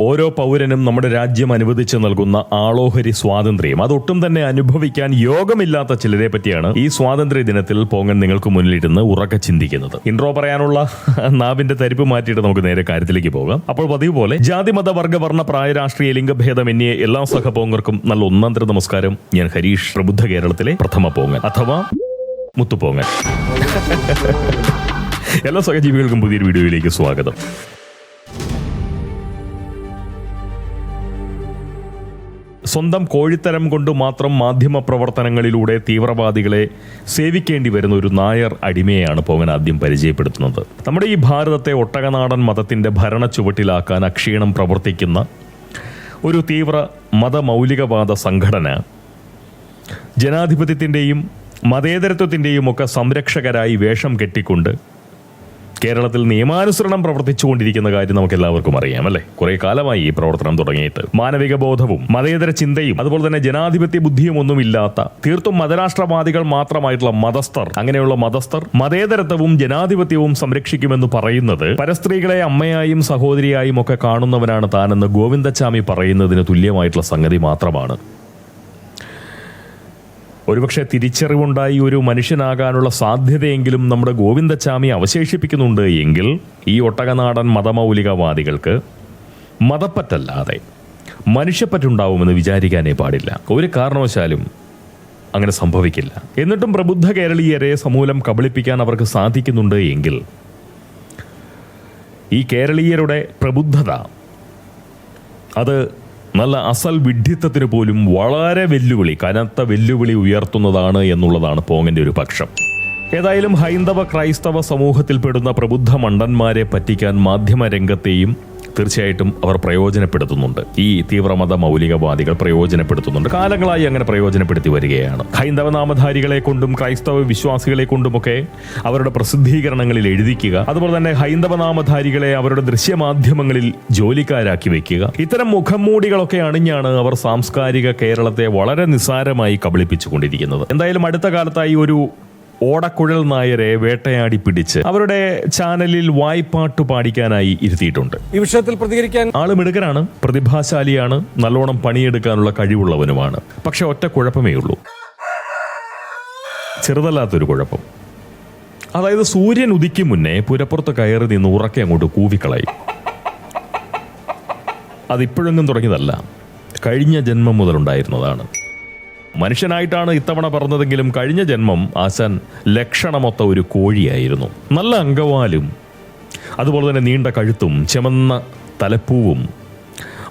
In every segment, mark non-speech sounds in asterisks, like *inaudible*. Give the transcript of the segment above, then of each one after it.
ഓരോ പൗരനും നമ്മുടെ രാജ്യം അനുവദിച്ച് നൽകുന്ന ആളോഹരി സ്വാതന്ത്ര്യം. അതൊട്ടും തന്നെ അനുഭവിക്കാൻ യോഗമില്ലാത്ത ചിലരെ പറ്റിയാണ് ഈ സ്വാതന്ത്ര്യ ദിനത്തിൽ പോങ്ങൻ നിങ്ങൾക്ക് മുന്നിലിരുന്ന് ഉറക്കെ ചിന്തിക്കുന്നത്. ഇൻട്രോ പറയാനുള്ള നാവിന്റെ തരിപ്പ് മാറ്റിയിട്ട് നമുക്ക് നേരെ കാര്യത്തിലേക്ക് പോകാം. അപ്പോൾ പതിവ് പോലെ ജാതി മത വർഗ വർണ പ്രായ രാഷ്ട്രീയ ലിംഗഭേദം എന്നീ എല്ലാ സഹപോങ്ങർക്കും നല്ല ഒന്നാന്തര നമസ്കാരം. ഞാൻ ഹരീഷ് പ്രബുദ്ധ കേരളത്തിലെ പ്രഥമ പോങ്ങൻ അഥവാ മുത്തുപോങ്ങൻ. *laughs* എല്ലാ സഹജീവികൾക്കും പുതിയൊരു വീഡിയോയിലേക്ക് സ്വാഗതം. സ്വന്തം കോഴിത്തരം കൊണ്ട് മാത്രം മാധ്യമ പ്രവർത്തനങ്ങളിലൂടെ തീവ്രവാദികളെ സേവിക്കേണ്ടി വരുന്ന ഒരു നായർ അടിമയെയാണ് പോകൻ ആദ്യം പരിചയപ്പെടുത്തുന്നത്. നമ്മുടെ ഈ ഭാരതത്തെ ഒട്ടകനാടൻ മതത്തിന്റെ ഭരണ ചുവട്ടിലാക്കാൻ അക്ഷീണം പ്രവർത്തിക്കുന്ന ഒരു തീവ്ര മതമൗലികവാദ സംഘടന ജനാധിപത്യത്തിന്റെയും മതേതരത്വത്തിന്റെയും ഒക്കെ സംരക്ഷകരായി വേഷം കെട്ടിക്കൊണ്ട് കേരളത്തിൽ നിയമാനുസരണം പ്രവർത്തിച്ചുകൊണ്ടിരിക്കുന്ന കാര്യം നമുക്ക് എല്ലാവർക്കും അറിയാം അല്ലെ? കുറെ കാലമായി ഈ പ്രവർത്തനം തുടങ്ങിയിട്ട്. മാനവിക ബോധവും മതേതര ചിന്തയും അതുപോലെ തന്നെ ജനാധിപത്യ ബുദ്ധിയും ഒന്നും ഇല്ലാത്ത തീർത്തും മതരാഷ്ട്രവാദികൾ മാത്രമായിട്ടുള്ള മതസ്ഥർ അങ്ങനെയുള്ള മതസ്ഥർ മതേതരത്വവും ജനാധിപത്യവും സംരക്ഷിക്കുമെന്ന് പറയുന്നത് പരസ്ത്രീകളെ അമ്മയായും സഹോദരിയായും ഒക്കെ കാണുന്നവനാണ് താനെന്ന് ഗോവിന്ദച്ചാമി പറയുന്നതിന് തുല്യമായിട്ടുള്ള സംഗതി മാത്രമാണ്. ഒരുപക്ഷെ തിരിച്ചറിവുണ്ടായി ഒരു മനുഷ്യനാകാനുള്ള സാധ്യതയെങ്കിലും നമ്മുടെ ഗോവിന്ദച്ചാമി അവശേഷിപ്പിക്കുന്നുണ്ട് എങ്കിൽ ഈ ഒട്ടകനാടൻ മതമൗലികവാദികൾക്ക് മതപ്പറ്റല്ലാതെ മനുഷ്യപ്പറ്റുണ്ടാവുമെന്ന് വിചാരിക്കാനേ പാടില്ല. ഒരു കാരണവശാലും അങ്ങനെ സംഭവിക്കില്ല. എന്നിട്ടും പ്രബുദ്ധ കേരളീയരെ സമൂലം കബളിപ്പിക്കാൻ അവർക്ക് സാധിക്കുന്നുണ്ട് എങ്കിൽ ഈ കേരളീയരുടെ പ്രബുദ്ധത അത് നല്ല അസൽ വിഡ്ഢിത്തത്തിന് പോലും വളരെ വെല്ലുവിളി കനത്ത വെല്ലുവിളി ഉയർത്തുന്നതാണ് എന്നുള്ളതാണ് പോങ്ങിന്റെ ഒരു പക്ഷം. ഏതായാലും ഹൈന്ദവ ക്രൈസ്തവ സമൂഹത്തിൽപ്പെടുന്ന പ്രബുദ്ധ മണ്ടന്മാരെ പറ്റിക്കാൻ മാധ്യമ രംഗത്തെയും തീർച്ചയായിട്ടും അവർ പ്രയോജനപ്പെടുത്തുന്നുണ്ട്. ഈ തീവ്രമത മൗലികവാദികൾ പ്രയോജനപ്പെടുത്തുന്നുണ്ട്. കാലങ്ങളായി അങ്ങനെ പ്രയോജനപ്പെടുത്തി വരികയാണ്. ഹൈന്ദവ നാമധാരികളെ കൊണ്ടും ക്രൈസ്തവ വിശ്വാസികളെ കൊണ്ടുമൊക്കെ അവരുടെ പ്രസിദ്ധീകരണങ്ങളിൽ എഴുതിക്കുക. അതുപോലെ തന്നെ ഹൈന്ദവ നാമധാരികളെ അവരുടെ ദൃശ്യമാധ്യമങ്ങളിൽ ജോലിക്കാരാക്കി വെക്കുക. ഇത്തരം മുഖംമൂടികളൊക്കെ അണിഞ്ഞാണ് അവർ സാംസ്കാരിക കേരളത്തെ വളരെ നിസ്സാരമായി കബളിപ്പിച്ചുകൊണ്ടിരിക്കുന്നത്. എന്തായാലും അടുത്ത കാലത്തായി ഒരു ഓടക്കുഴൽ നായരെ വേട്ടയാടി പിടിച്ച് അവരുടെ ചാനലിൽ വായ്പാട്ട് പാടിക്കാനായി ഇരുത്തിയിട്ടുണ്ട്. ഈ വിഷയത്തിൽ പ്രതികരിക്കാൻ ആൾ മിടുക്കനാണ് പ്രതിഭാശാലിയാണ് നല്ലോണം പണിയെടുക്കാനുള്ള കഴിവുള്ളവനുമാണ്. പക്ഷെ ഒറ്റ കുഴപ്പമേ ഉള്ളൂ. ചെറുതല്ലാത്തൊരു കുഴപ്പം. അതായത് സൂര്യൻ ഉദിക്കും മുന്നേ പുരപ്പുറത്ത് കയറി നിന്ന് ഉറക്കെ അങ്ങോട്ട് കൂവിക്കളയും. അതിപ്പോഴെങ്ങും തുടങ്ങിയതല്ല. കഴിഞ്ഞ ജന്മം മുതലുണ്ടായിരുന്നതാണ്. മനുഷ്യനായിട്ടാണ് ഇത്തവണ പറഞ്ഞതെങ്കിലും കഴിഞ്ഞ ജന്മം ആശാൻ ലക്ഷണമൊത്ത ഒരു കോഴിയായിരുന്നു. നല്ല അങ്കവാലും അതുപോലെ തന്നെ നീണ്ട കഴുത്തും ചെമന്ന തലപ്പൂവും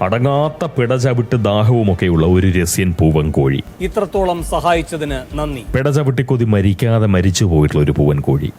അടങ്ങാത്ത പിടചവിട്ട് ദാഹവുമൊക്കെയുള്ള ഒരു രസ്യൻ പൂവൻ കോഴി. ഇത്രത്തോളം സഹായിച്ചതിന് നന്ദി. പിടചവിട്ടിക്കൊതി മരിക്കാതെ മരിച്ചു പോയിട്ടുള്ള ഒരു പൂവൻ കോഴി.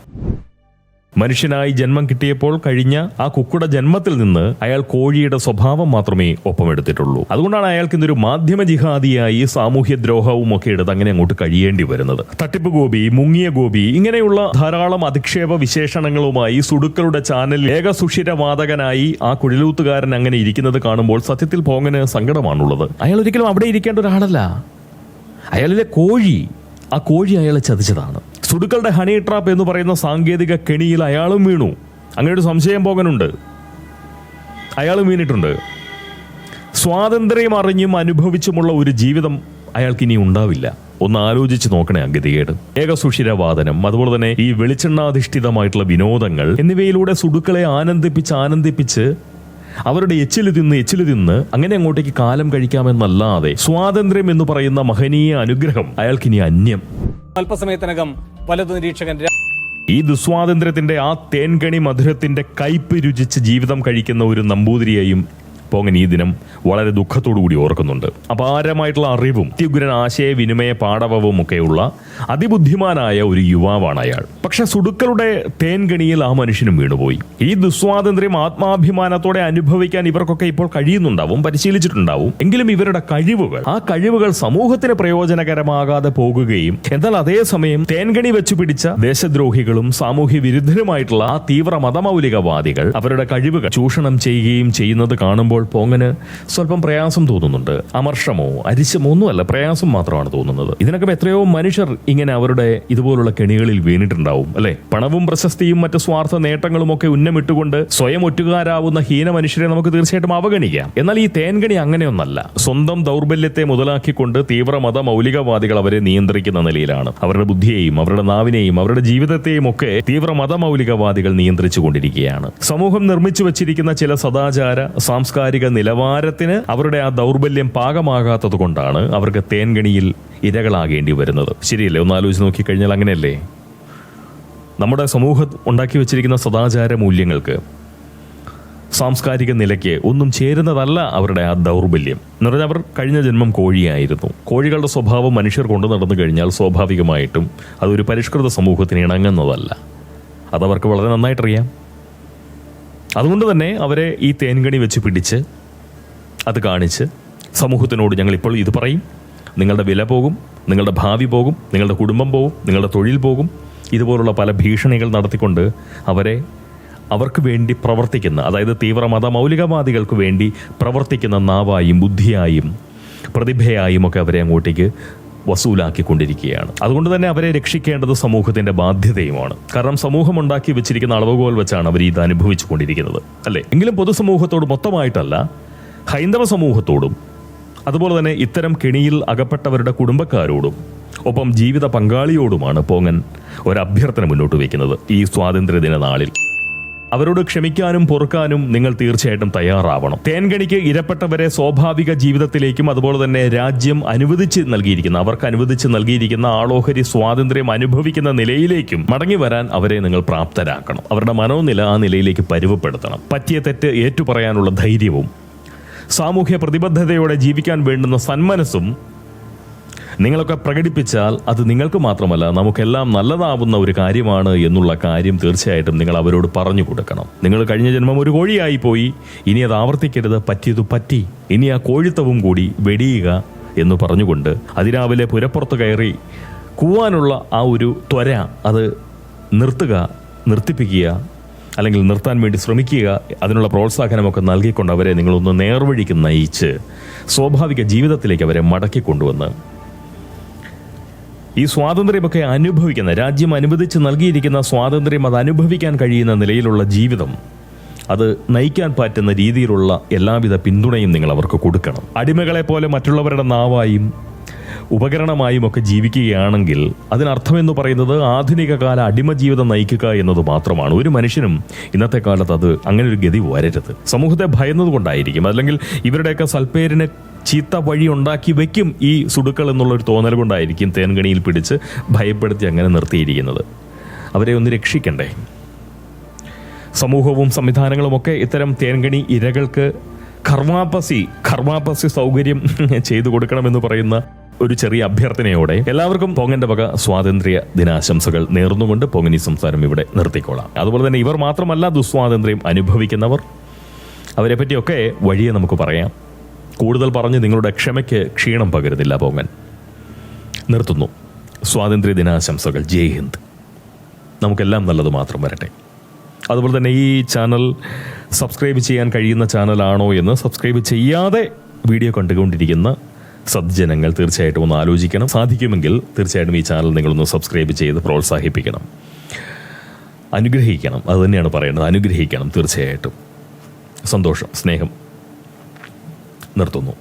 മനുഷ്യനായി ജന്മം കിട്ടിയപ്പോൾ കഴിഞ്ഞ ആ കുക്കുട ജന്മത്തിൽ നിന്ന് അയാൾ കോഴിയുടെ സ്വഭാവം മാത്രമേ ഒപ്പമെടുത്തിട്ടുള്ളൂ. അതുകൊണ്ടാണ് അയാൾക്ക് ഇന്നൊരു മാധ്യമ ജിഹാദിയായി സാമൂഹ്യ ദ്രോഹവും ഒക്കെ എടുത്ത് അങ്ങനെ അങ്ങോട്ട് കഴിയേണ്ടി വരുന്നത്. തട്ടിപ്പ് ഗോപി മുങ്ങിയ ഗോപി ഇങ്ങനെയുള്ള ധാരാളം അധിക്ഷേപ വിശേഷണങ്ങളുമായി സുടുക്കളുടെ ചാനലിൽ ഏകസുഷിരവാദകനായി ആ കുഴലൂത്തുകാരൻ അങ്ങനെ ഇരിക്കുന്നത് കാണുമ്പോൾ സത്യത്തിൽ പോങ്ങന് സങ്കടമാണുള്ളത്. അയാൾ ഒരിക്കലും അവിടെ ഇരിക്കേണ്ട ഒരാളല്ല. അയാളിലെ കോഴി. ആ കോഴി അയാളെ ചതിച്ചതാണ്. സുടുക്കളുടെ ഹണി ട്രാപ്പ് എന്ന് പറയുന്ന സാങ്കേതിക കെണിയിൽ അയാളും വീണു. അങ്ങനെ ഒരു സംശയം പോകാനുണ്ട്. അയാൾ വീണിട്ടുണ്ട്. സ്വാതന്ത്ര്യം അറിഞ്ഞും അനുഭവിച്ചുമുള്ള ഒരു ജീവിതം അയാൾക്ക് ഇനി ഉണ്ടാവില്ല. ഒന്ന് ആലോചിച്ച് നോക്കണേ അഗതികേട്. ഏകസുഷിരവാദനം അതുപോലെ തന്നെ ഈ വെളിച്ചെണ്ണാധിഷ്ഠിതമായിട്ടുള്ള വിനോദങ്ങൾ എന്നിവയിലൂടെ സുടുക്കളെ ആനന്ദിപ്പിച്ച് ആനന്ദിപ്പിച്ച് അവരുടെ എച്ചിൽ തിന്ന് എച്ചിൽ തിന്ന് അങ്ങനെ അങ്ങോട്ടേക്ക് കാലം കഴിക്കാമെന്നല്ലാതെ സ്വാതന്ത്ര്യം എന്ന് പറയുന്ന മഹനീയ അനുഗ്രഹം അയാൾക്കിനി അന്യം. അല്പസമയത്തിനകം വലതു നിരീക്ഷകൻ ഈ ദുസ്വാതന്ത്ര്യത്തിന്റെ ആ തേൻകണി മധുരത്തിന്റെ കയ്പ് രുചിച്ച് ജീവിതം കഴിക്കുന്ന ഒരു നമ്പൂതിരിയെയും പോങ്ങൻ ഈ ദിനം വളരെ കൂടി ഓർക്കുന്നുണ്ട്. അപാരമായിട്ടുള്ള അറിവും അത്യുഗ്രൻ ആശയവിനിമയ പാടവവും ഒക്കെയുള്ള അതിബുദ്ധിമാനായ ഒരു യുവാവാണ് അയാൾ. പക്ഷെ സുടുക്കളുടെ തേൻകണിയിൽ ആ മനുഷ്യനും വീണുപോയി. ഈ ദുസ്വാതന്ത്ര്യം ആത്മാഭിമാനത്തോടെ അനുഭവിക്കാൻ ഇവർക്കൊക്കെ ഇപ്പോൾ കഴിയുന്നുണ്ടാവും പരിശീലിച്ചിട്ടുണ്ടാവും. എങ്കിലും ഇവരുടെ കഴിവുകൾ ആ കഴിവുകൾ സമൂഹത്തിന് പ്രയോജനകരമാകാതെ പോകുകയും എന്നാൽ അതേസമയം തേൻകണി വെച്ചു പിടിച്ച ദേശദ്രോഹികളും സാമൂഹ്യ വിരുദ്ധരുമായിട്ടുള്ള ആ തീവ്ര മതമൗലികവാദികൾ അവരുടെ കഴിവുകൾ ചൂഷണം ചെയ്യുകയും ചെയ്യുന്നത് കാണുമ്പോൾ കാണുമ്പോൾ പോങ്ങന് സ്വല്പം പ്രയാസം തോന്നുന്നുണ്ട്. അമർഷമോ അരിശമോ ഒന്നുമല്ല പ്രയാസം മാത്രമാണ് തോന്നുന്നത്. ഇതിനൊക്കെ എത്രയോ മനുഷ്യർ ഇങ്ങനെ അവരുടെ ഇതുപോലുള്ള കെണികളിൽ വീണിട്ടുണ്ടാവും അല്ലെ? പണവും പ്രശസ്തിയും മറ്റ് സ്വാർത്ഥ നേട്ടങ്ങളും ഒക്കെ ഉന്നമിട്ടുകൊണ്ട് സ്വയം ഒറ്റുകാരാവുന്ന ഹീന മനുഷ്യരെ നമുക്ക് തീർച്ചയായിട്ടും അവഗണിക്കാം. എന്നാൽ ഈ തേൻകണി അങ്ങനെയൊന്നല്ല. സ്വന്തം ദൗർബല്യത്തെ മുതലാക്കിക്കൊണ്ട് തീവ്ര മത മൗലികവാദികൾ അവരെ നിയന്ത്രിക്കുന്ന നിലയിലാണ്. അവരുടെ ബുദ്ധിയെയും അവരുടെ നാവിനെയും അവരുടെ ജീവിതത്തെയും ഒക്കെ തീവ്ര മതമൗലികവാദികൾ നിയന്ത്രിച്ചു കൊണ്ടിരിക്കുകയാണ് സമൂഹം നിർമ്മിച്ചു വച്ചിരിക്കുന്ന ചില സദാചാര സാംസ്കാരിക നിലവാരത്തിന് അവരുടെ ആ ദൗർബല്യം പാകമാകാത്തത് കൊണ്ടാണ് അവർക്ക് തേൻകണിയിൽ ഇരകളാകേണ്ടി വരുന്നത്. ശരിയല്ലേ? ഒന്ന് ആലോചിച്ച് നോക്കിക്കഴിഞ്ഞാൽ അങ്ങനെയല്ലേ? നമ്മുടെ സമൂഹം ഉണ്ടാക്കി വെച്ചിരിക്കുന്ന സദാചാര മൂല്യങ്ങൾക്ക് സാംസ്കാരിക നിലയ്ക്ക് ഒന്നും ചേരുന്നതല്ല അവരുടെ ആ ദൗർബല്യം. എന്ന് പറഞ്ഞാൽ അവർ കഴിഞ്ഞ ജന്മം കോഴിയായിരുന്നു. കോഴികളുടെ സ്വഭാവം മനുഷ്യർ കൊണ്ടു നടന്നു കഴിഞ്ഞാൽ സ്വാഭാവികമായിട്ടും അതൊരു പരിഷ്കൃത സമൂഹത്തിന് ഇണങ്ങുന്നതല്ല. അതവർക്ക് വളരെ നന്നായിട്ടറിയാം. അതുകൊണ്ട് തന്നെ അവരെ ഈ തേൻകണി വെച്ച് പിടിച്ച് അത് കാണിച്ച് സമൂഹത്തിനോട് ഞങ്ങൾ ഇപ്പോൾ ഇത് പറയും. നിങ്ങളുടെ വില പോകും നിങ്ങളുടെ ഭാവി പോകും നിങ്ങളുടെ കുടുംബം പോകും നിങ്ങളുടെ തൊഴിൽ പോകും. ഇതുപോലുള്ള പല ഭീഷണികൾ നടത്തിക്കൊണ്ട് അവരെ അവർക്ക് വേണ്ടി പ്രവർത്തിക്കുന്ന അതായത് തീവ്ര മത മൗലികവാദികൾക്ക് വേണ്ടി പ്രവർത്തിക്കുന്ന നാവായും ബുദ്ധിയായും പ്രതിഭയായും ഒക്കെ അവരെ അങ്ങോട്ടേക്ക് വസൂലാക്കിക്കൊണ്ടിരിക്കുകയാണ്. അതുകൊണ്ട് തന്നെ അവരെ രക്ഷിക്കേണ്ടത് സമൂഹത്തിന്റെ ബാധ്യതയുമാണ്. കാരണം സമൂഹം ഉണ്ടാക്കി വെച്ചിരിക്കുന്ന അളവുകോൽ വെച്ചാണ് അവർ ഇത് അനുഭവിച്ചു കൊണ്ടിരിക്കുന്നത് അല്ലേ? എങ്കിലും പൊതുസമൂഹത്തോട് മൊത്തമായിട്ടല്ല ഹൈന്ദവ സമൂഹത്തോടും അതുപോലെ തന്നെ ഇത്തരം കെണിയിൽ അകപ്പെട്ടവരുടെ കുടുംബക്കാരോടും ഒപ്പം ജീവിത പങ്കാളിയോടുമാണ് പോങ്ങൻ ഒരു അഭ്യർത്ഥന മുന്നോട്ട് വയ്ക്കുന്നത് ഈ സ്വാതന്ത്ര്യദിന നാളിൽ. അവരോട് ക്ഷമിക്കാനും പൊറുക്കാനും നിങ്ങൾ തീർച്ചയായിട്ടും തയ്യാറാവണം. തേൻകണിക്ക് ഇരപ്പെട്ടവരെ സ്വാഭാവിക ജീവിതത്തിലേക്കും അതുപോലെ തന്നെ രാജ്യം അനുവദിച്ച് നൽകിയിരിക്കുന്ന അവർക്ക് അനുവദിച്ച് നൽകിയിരിക്കുന്ന ആളോഹരി സ്വാതന്ത്ര്യം അനുഭവിക്കുന്ന നിലയിലേക്കും മടങ്ങി വരാൻ അവരെ നിങ്ങൾ പ്രാപ്തരാക്കണം. അവരുടെ മനോനില ആ നിലയിലേക്ക് പരുവപ്പെടുത്തണം. പറ്റിയ തെറ്റ് ഏറ്റുപറയാനുള്ള ധൈര്യവും സാമൂഹ്യ പ്രതിബദ്ധതയോടെ ജീവിക്കാൻ വേണ്ടുന്ന സന്മനസ്സും നിങ്ങളൊക്കെ പ്രകടിപ്പിച്ചാൽ അത് നിങ്ങൾക്ക് മാത്രമല്ല നമുക്കെല്ലാം നല്ലതാവുന്ന ഒരു കാര്യമാണ് എന്നുള്ള കാര്യം തീർച്ചയായിട്ടും നിങ്ങൾ അവരോട് പറഞ്ഞു കൊടുക്കണം. നിങ്ങൾ കഴിഞ്ഞ ജന്മം ഒരു കോഴിയായി പോയി ഇനി അത് ആവർത്തിക്കരുത് പറ്റിയത് പറ്റി. ഇനി ആ കോഴിത്തവും കൂടി വെടിയുക എന്ന് പറഞ്ഞുകൊണ്ട് അതിരാവിലെ പുരപ്പുറത്ത് കയറി കൂവാനുള്ള ആ ഒരു ത്വര അത് നിർത്തുക നിർത്തിപ്പിക്കുക അല്ലെങ്കിൽ നിർത്താൻ വേണ്ടി ശ്രമിക്കുക അതിനുള്ള പ്രോത്സാഹനമൊക്കെ നൽകിക്കൊണ്ട് അവരെ നിങ്ങളൊന്ന് നേർവഴിക്ക് നയിച്ച് സ്വാഭാവിക ജീവിതത്തിലേക്ക് അവരെ മടക്കി കൊണ്ടുവന്ന് ഈ സ്വാതന്ത്ര്യമൊക്കെ അനുഭവിക്കുന്ന രാജ്യം അനുവദിച്ച് നൽകിയിരിക്കുന്ന സ്വാതന്ത്ര്യം അത് അനുഭവിക്കാൻ കഴിയുന്ന നിലയിലുള്ള ജീവിതം അത് നയിക്കാൻ പറ്റുന്ന രീതിയിലുള്ള എല്ലാവിധ പിന്തുണയും നിങ്ങൾ അവർക്ക് കൊടുക്കണം. അടിമകളെ പോലെ മറ്റുള്ളവരുടെ നാവായും ഉപകരണമായും ഒക്കെ ജീവിക്കുകയാണെങ്കിൽ അതിനർത്ഥമെന്ന് പറയുന്നത് ആധുനിക കാല അടിമ ജീവിതം നയിക്കുക എന്നത് മാത്രമാണ്. ഒരു മനുഷ്യനും ഇന്നത്തെ കാലത്ത് അത് അങ്ങനെ ഒരു ഗതി വരരുത്. സമൂഹത്തെ ഭയന്നതുകൊണ്ടായിരിക്കും. അല്ലെങ്കിൽ ഇവരുടെയൊക്കെ സൽപ്പേരിന് ചീത്ത വഴി ഉണ്ടാക്കി വെക്കും ഈ സുടുക്കൾ എന്നുള്ളൊരു തോന്നൽ കൊണ്ടായിരിക്കും തേൻകണിയിൽ പിടിച്ച് ഭയപ്പെടുത്തി അങ്ങനെ നിർത്തിയിരിക്കുന്നത്. അവരെ ഒന്ന് രക്ഷിക്കണ്ടേ? സമൂഹവും സംവിധാനങ്ങളുമൊക്കെ ഇത്തരം തേൻകണി ഇരകൾക്ക് കർമാപ്പസി കർമാപ്പസി സൗകര്യം ചെയ്തു കൊടുക്കണമെന്ന് പറയുന്ന ഒരു ചെറിയ അഭ്യർത്ഥനയോടെ എല്ലാവർക്കും പൊങ്ങന്റെ വക സ്വാതന്ത്ര്യ ദിനാശംസകൾ നേർന്നുകൊണ്ട് പൊങ്ങനി സംസാരം ഇവിടെ നിർത്തിക്കോളാം. അതുപോലെ തന്നെ ഇവർ മാത്രമല്ല ദുസ്വാതന്ത്ര്യം അനുഭവിക്കുന്നവർ. അവരെ പറ്റിയൊക്കെ വഴിയെ നമുക്ക് പറയാം. കൂടുതൽ പറഞ്ഞ് നിങ്ങളുടെ ക്ഷമയ്ക്ക് ക്ഷീണം പകരുന്നില്ല പൊങ്ങൻ നിർത്തുന്നു. സ്വാതന്ത്ര്യ ദിനാശംസകൾ. ജയ് ഹിന്ദ്. നമുക്കെല്ലാം നല്ലത് മാത്രം വരട്ടെ. അതുപോലെ തന്നെ ഈ ചാനൽ സബ്സ്ക്രൈബ് ചെയ്യാൻ കഴിയുന്ന ചാനലാണോ എന്ന് സബ്സ്ക്രൈബ് ചെയ്യാതെ വീഡിയോ കണ്ടുകൊണ്ടിരിക്കുന്ന സജ്ജനങ്ങൾ തീർച്ചയായിട്ടും ഒന്ന് ആലോചിക്കണം. സാധിക്കുമെങ്കിൽ തീർച്ചയായിട്ടും ഈ ചാനൽ നിങ്ങളൊന്ന് സബ്സ്ക്രൈബ് ചെയ്ത് പ്രോത്സാഹിപ്പിക്കണം. അനുഗ്രഹിക്കണം. അതുതന്നെയാണ് പറയുന്നത് അനുഗ്രഹിക്കണം തീർച്ചയായിട്ടും. സന്തോഷം. സ്നേഹം. നിർത്തുന്നു